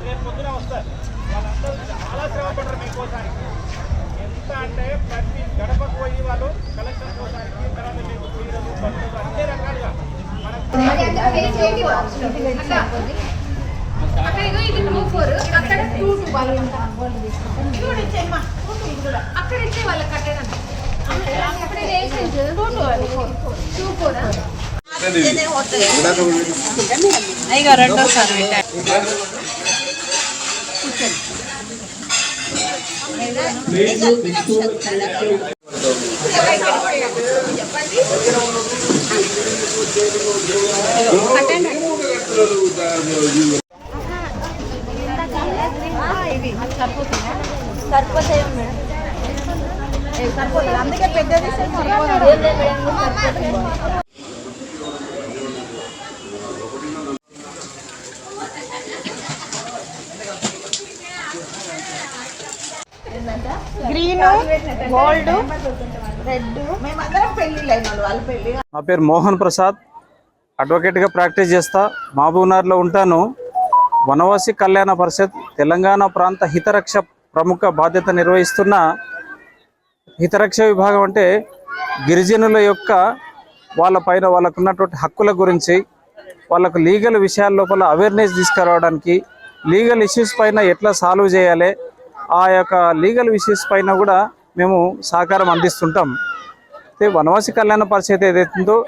రేపు పొద్దున వస్తారు. వాళ్ళందరూ చాలా శ్రమ పడరు మీకోసానికి ఎంత అంటే ప్రతి గడపకు పోయి వాళ్ళు కలెక్షన్ కోసానికి తర్వాత మీకు చీరలు బట్టలు అన్ని రకాలుగా అక్కడ ఇగో ఇది టూ ఫోర్ అక్కడ టూ టూ వాళ్ళు అక్కడ ఇచ్చే వాళ్ళ ఇది వేసేది టూ ఫోర్ ಈಗ రెండో సార్ సరిపోతాయి మేడం సరిపోతుంది అందుకే పెద్దది గ్రీన్ గోల్డ్ రెడ్ మేమందరం పెళ్ళి వాళ్ళు పెళ్ళి నా పేరు మోహన్ ప్రసాద్. అడ్వకేట్గా ప్రాక్టీస్ చేస్తా. మహబూబ్నగర్లో ఉంటాను. వనవాసి కళ్యాణ పరిషత్ తెలంగాణ ప్రాంత హితరక్ష ప్రముఖ బాధ్యత నిర్వహిస్తున్న హితరక్ష విభాగం అంటే గిరిజనుల యొక్క వాళ్ళ పైన వాళ్ళకున్నటువంటి హక్కుల గురించి వాళ్ళకు లీగల్ విషయాల లోపల అవేర్నెస్ తీసుకురావడానికి లీగల్ ఇష్యూస్ పైన ఎట్లా సాల్వ్ చేయాలి? ఆ యొక్క లీగల్ ఇష్యూస్ పైన కూడా మేము సహకారం అందిస్తుంటాం. అయితే వనవాసి కళ్యాణ పరిషత్ ఏదైతుందో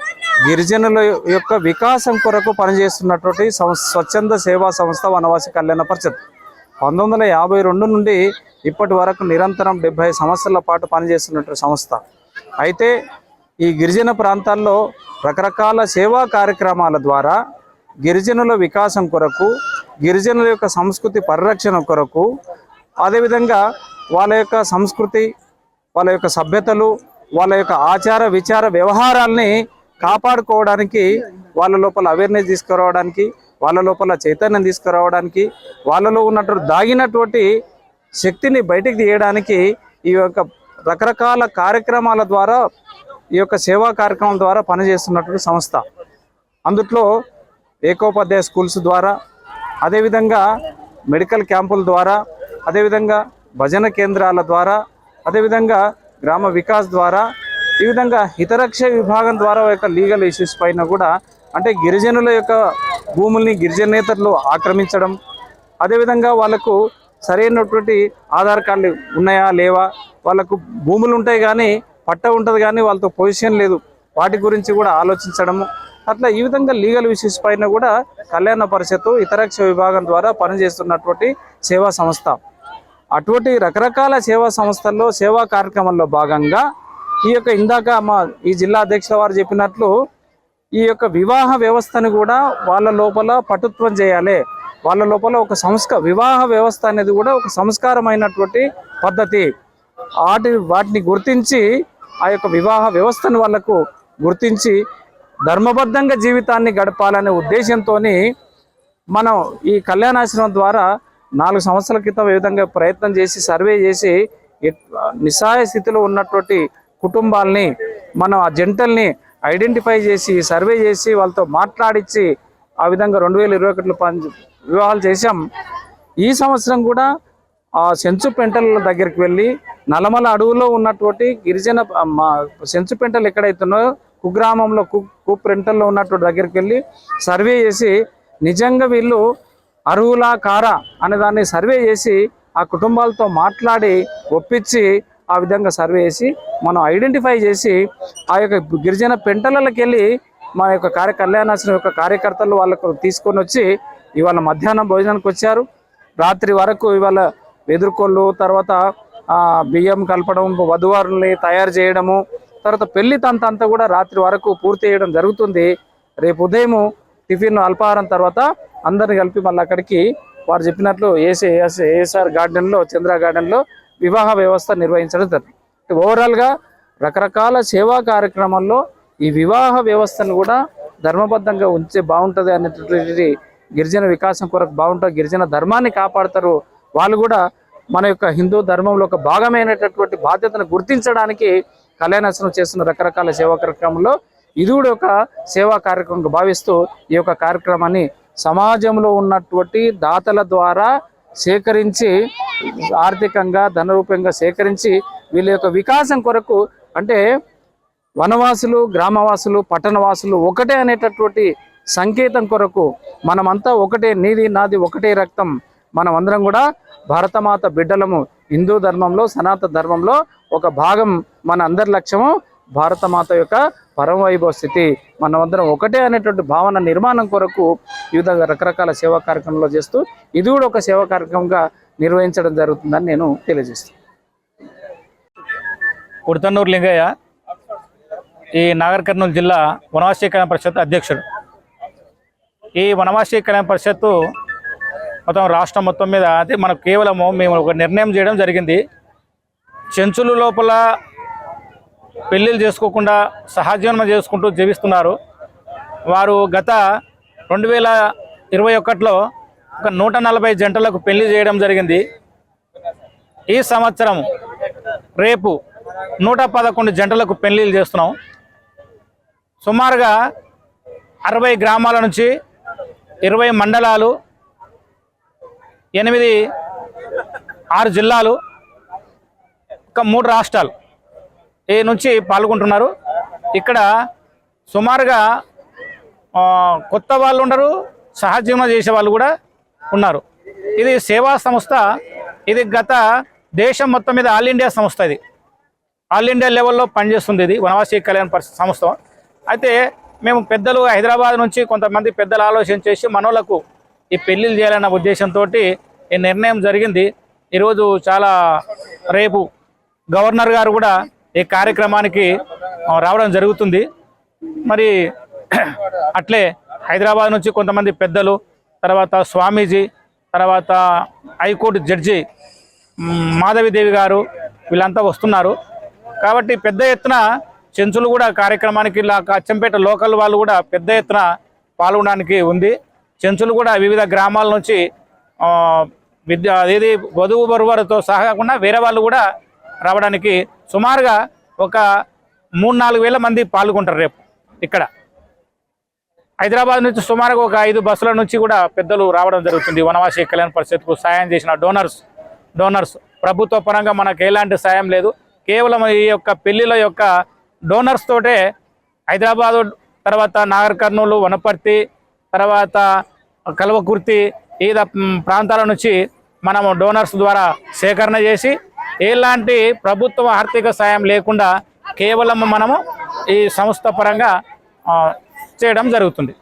గిరిజనుల యొక్క వికాసం కొరకు పనిచేస్తున్నటువంటి సం- స్వచ్ఛంద సేవా సంస్థ వనవాసి కళ్యాణ పరిషత్. పంతొమ్మిది యాభై రెండు నుండి ఇప్పటి వరకు నిరంతరం డెబ్బై సంవత్సరాల పాటు పనిచేస్తున్నటువంటి సంస్థ. అయితే ఈ గిరిజన ప్రాంతాల్లో రకరకాల సేవా కార్యక్రమాల ద్వారా గిరిజనుల వికాసం కొరకు గిరిజనుల యొక్క సంస్కృతి పరిరక్షణ కొరకు అదేవిధంగా వాళ్ళ యొక్క సంస్కృతి వాళ్ళ యొక్క సభ్యతలు వాళ్ళ యొక్క ఆచార విచార వ్యవహారాల్ని కాపాడుకోవడానికి వాళ్ళ లోపల అవేర్నెస్ తీసుకురావడానికి వాళ్ళ లోపల చైతన్యం తీసుకురావడానికి వాళ్ళలో ఉన్నటువంటి దాగినటువంటి శక్తిని బయటికి తీయడానికి ఈ యొక్క రకరకాల కార్యక్రమాల ద్వారా ఈ యొక్క సేవా కార్యక్రమం ద్వారా పనిచేస్తున్నటువంటి సంస్థ. అందుట్లో ఏకోపాధ్యాయ స్కూల్స్ ద్వారా అదేవిధంగా మెడికల్ క్యాంపుల ద్వారా అదేవిధంగా భజన కేంద్రాల ద్వారా అదేవిధంగా గ్రామ వికాస్ ద్వారా ఈ విధంగా హితరక్ష విభాగం ద్వారా యొక్క లీగల్ ఇష్యూస్ పైన కూడా అంటే గిరిజనుల యొక్క భూముల్ని గిరిజనేతరులు ఆక్రమించడం అదేవిధంగా వాళ్ళకు సరైనటువంటి ఆధార్ కార్డులు ఉన్నాయా లేవా వాళ్ళకు భూములు ఉంటాయి కానీ పట్ట ఉంటుంది కానీ వాళ్ళతో పొజిషన్ లేదు. వాటి గురించి కూడా ఆలోచించడము అట్లా ఈ విధంగా లీగల్ ఇష్యూస్ పైన కూడా కళ్యాణ పరిషత్తు ఇతరక్ష విభాగం ద్వారా పనిచేస్తున్నటువంటి సేవా సంస్థ. అటువంటి రకరకాల సేవా సంస్థల్లో సేవా కార్యక్రమంలో భాగంగా ఈ యొక్క ఇందాక మా ఈ జిల్లా అధ్యక్షుల వారు చెప్పినట్లు ఈ యొక్క వివాహ వ్యవస్థను కూడా వాళ్ళ లోపల పటుత్వం చేయాలి. వాళ్ళ లోపల ఒక సంస్క వివాహ వ్యవస్థ అనేది కూడా ఒక సంస్కారమైనటువంటి పద్ధతి. వాటి వాటిని గుర్తించి ఆ యొక్క వివాహ వ్యవస్థను వాళ్ళకు గుర్తించి ధర్మబద్ధంగా జీవితాన్ని గడపాలనే ఉద్దేశంతో మనం ఈ కళ్యాణాశ్రమం ద్వారా నాలుగు సంవత్సరాల క్రితం ఏ విధంగా ప్రయత్నం చేసి సర్వే చేసి నిస్సాయ నిస్సహాయ స్థితిలో ఉన్నటువంటి కుటుంబాల్ని మనం ఆ జంటల్ని ఐడెంటిఫై చేసి సర్వే చేసి వాళ్ళతో మాట్లాడించి ఆ విధంగా రెండు వేల ఇరవై ఒకటిలో పని వివాహాలు చేశాం. ఈ సంవత్సరం కూడా ఆ సెంచు పెంటల దగ్గరికి వెళ్ళి నలమల అడవులో ఉన్నటువంటి గిరిజన మా సెంచు పెంటలు ఎక్కడైతున్నాయో కుగ్రామంలో కు కు ఉన్నటువంటి దగ్గరికి వెళ్ళి సర్వే చేసి నిజంగా వీళ్ళు అరువులా కారా అనే దాన్ని సర్వే చేసి ఆ కుటుంబాలతో మాట్లాడి ఒప్పించి ఆ విధంగా సర్వే చేసి మనం ఐడెంటిఫై చేసి ఆ యొక్క గిరిజన పెంటలకి వెళ్ళి మా యొక్క కార్య కళ్యాణాశ్రమం యొక్క కార్యకర్తలు వాళ్ళకు తీసుకొని వచ్చి ఇవాళ మధ్యాహ్నం భోజనానికి వచ్చారు. రాత్రి వరకు ఇవాళ వెదురుకోళ్ళు తర్వాత బియ్యం కలపడం వధువారుని తయారు చేయడము తర్వాత పెళ్ళి తంత అంతా కూడా రాత్రి వరకు పూర్తి చేయడం జరుగుతుంది. రేపు ఉదయం టిఫిన్ అల్పాహారం తర్వాత అందరిని కలిపి మళ్ళీ అక్కడికి వారు చెప్పినట్లు ఏసీ ఏఎస్ఆర్ గార్డెన్లో చంద్ర గార్డెన్లో వివాహ వ్యవస్థ నిర్వహించడం జరుగుతుంది. ఓవరాల్గా రకరకాల సేవా కార్యక్రమాల్లో ఈ వివాహ వ్యవస్థను కూడా ధర్మబద్ధంగా ఉంచే బాగుంటుంది అనేటటువంటి గిరిజన వికాసం కొరకు బాగుంటుంది. గిరిజన ధర్మాన్ని కాపాడతారు. వాళ్ళు కూడా మన యొక్క హిందూ ధర్మంలో ఒక భాగమైనటువంటి బాధ్యతను గుర్తించడానికి కళ్యాణాశ్రమం చేస్తున్న రకరకాల సేవా కార్యక్రమంలో ఇది కూడా ఒక సేవా కార్యక్రమంగా భావిస్తూ ఈ యొక్క కార్యక్రమాన్ని సమాజంలో ఉన్నటువంటి దాతల ద్వారా సేకరించి ఆర్థికంగా ధనరూపంగా సేకరించి వీళ్ళ యొక్క వికాసం కొరకు అంటే వనవాసులు గ్రామవాసులు పట్టణవాసులు ఒకటే అనేటటువంటి సంకేతం కొరకు మనమంతా ఒకటే నీది నాది ఒకటే రక్తం. మనం అందరం కూడా భారతమాత బిడ్డలము. హిందూ ధర్మంలో సనాతన ధర్మంలో ఒక భాగం మన అందరి లక్ష్యము భారతమాత యొక్క పరమవైభవ స్థితి. మనమందరం ఒకటే అనేటువంటి భావన నిర్మాణం కొరకు వివిధ రకరకాల సేవా కార్యక్రమంలో చేస్తూ ఇది కూడా ఒక సేవా కార్యక్రమంగా నిర్వహించడం జరుగుతుందని నేను తెలియజేస్తాను ఉడతన్నూరు లింగయ్య ఈ నాగర్ కర్నూలు జిల్లా వనవాసీ కళ్యాణ పరిషత్ అధ్యక్షుడు. ఈ వనవాసీ కళ్యాణ పరిషత్తు మొత్తం రాష్ట్రం మొత్తం మీద అంటే మనకు కేవలము మేము ఒక నిర్ణయం చేయడం జరిగింది. చెంచులు లోపల పెళ్ళిళ్ళు చేసుకోకుండా సహజీవనం చేసుకుంటూ జీవిస్తున్నారు. వారు గత రెండు వేల ఇరవై ఒకటిలో ఒక నూట నలభై జంటలకు పెళ్ళి చేయడం జరిగింది. ఈ సంవత్సరం రేపు నూట పదకొండు జంటలకు పెళ్ళిళ్ళు చేస్తున్నాం. సుమారుగా అరవై గ్రామాల నుంచి ఇరవై మండలాలు ఎనిమిది ఆరు జిల్లాలు ఒక మూడు రాష్ట్రాలు ఈ నుంచి పాల్గొంటున్నారు. ఇక్కడ సుమారుగా కొత్త వాళ్ళు ఉండరు సహజీవనం చేసే వాళ్ళు కూడా ఉన్నారు. ఇది సేవా సంస్థ ఇది గత దేశం మొత్తం మీద ఆల్ ఇండియా సంస్థ ఇది. ఆల్ ఇండియా లెవెల్లో పనిచేస్తుంది ఇది వనవాసీ కళ్యాణ పరిషత్ సంస్థ. అయితే మేము పెద్దలు హైదరాబాద్ నుంచి కొంతమంది పెద్దలు ఆలోచన చేసి మనోళ్ళకు ఈ పెళ్ళిళ్ళు చేయాలన్న ఉద్దేశంతో ఈ నిర్ణయం జరిగింది. ఈరోజు చాలా రేపు గవర్నర్ గారు కూడా ఈ కార్యక్రమానికి రావడం జరుగుతుంది. మరి అట్లే హైదరాబాద్ నుంచి కొంతమంది పెద్దలు తర్వాత స్వామీజీ తర్వాత హైకోర్టు జడ్జి మాధవీదేవి మాధవిదేవి గారు వీళ్ళంతా వస్తున్నారు. కాబట్టి పెద్ద ఎత్తున చెంచులు కూడా కార్యక్రమానికి ఇలా అచ్చంపేట లోకల్ వాళ్ళు కూడా పెద్ద ఎత్తున పాల్గొనడానికి ఉంది. చెంచులు కూడా వివిధ గ్రామాల నుంచి విద్య అదేది వధువు బరువారితో సహా వేరే వాళ్ళు కూడా రావడానికి సుమారుగా ఒక మూడు నాలుగు వేల మంది పాల్గొంటారు రేపు ఇక్కడ. హైదరాబాద్ నుంచి సుమారుగా ఒక ఐదు బస్సుల నుంచి కూడా పెద్దలు రావడం జరుగుతుంది. వనవాసి కళ్యాణ పరిషత్కు సాయం చేసిన డోనర్స్ డోనర్స్ ప్రభుత్వ పరంగా మనకు ఎలాంటి సాయం లేదు. కేవలం ఈ యొక్క పెళ్ళిల యొక్క డోనర్స్ తోటే హైదరాబాదు తర్వాత నాగర్ కర్నూలు వనపర్తి తర్వాత కల్వకుర్తి వివిధ ప్రాంతాల నుంచి మనము డోనర్స్ ద్వారా సేకరణ చేసి ఎలాంటి ప్రభుత్వ ఆర్థిక సాయం లేకుండా కేవలం మనము ఈ సంస్థ పరంగా చేయడం జరుగుతుంది.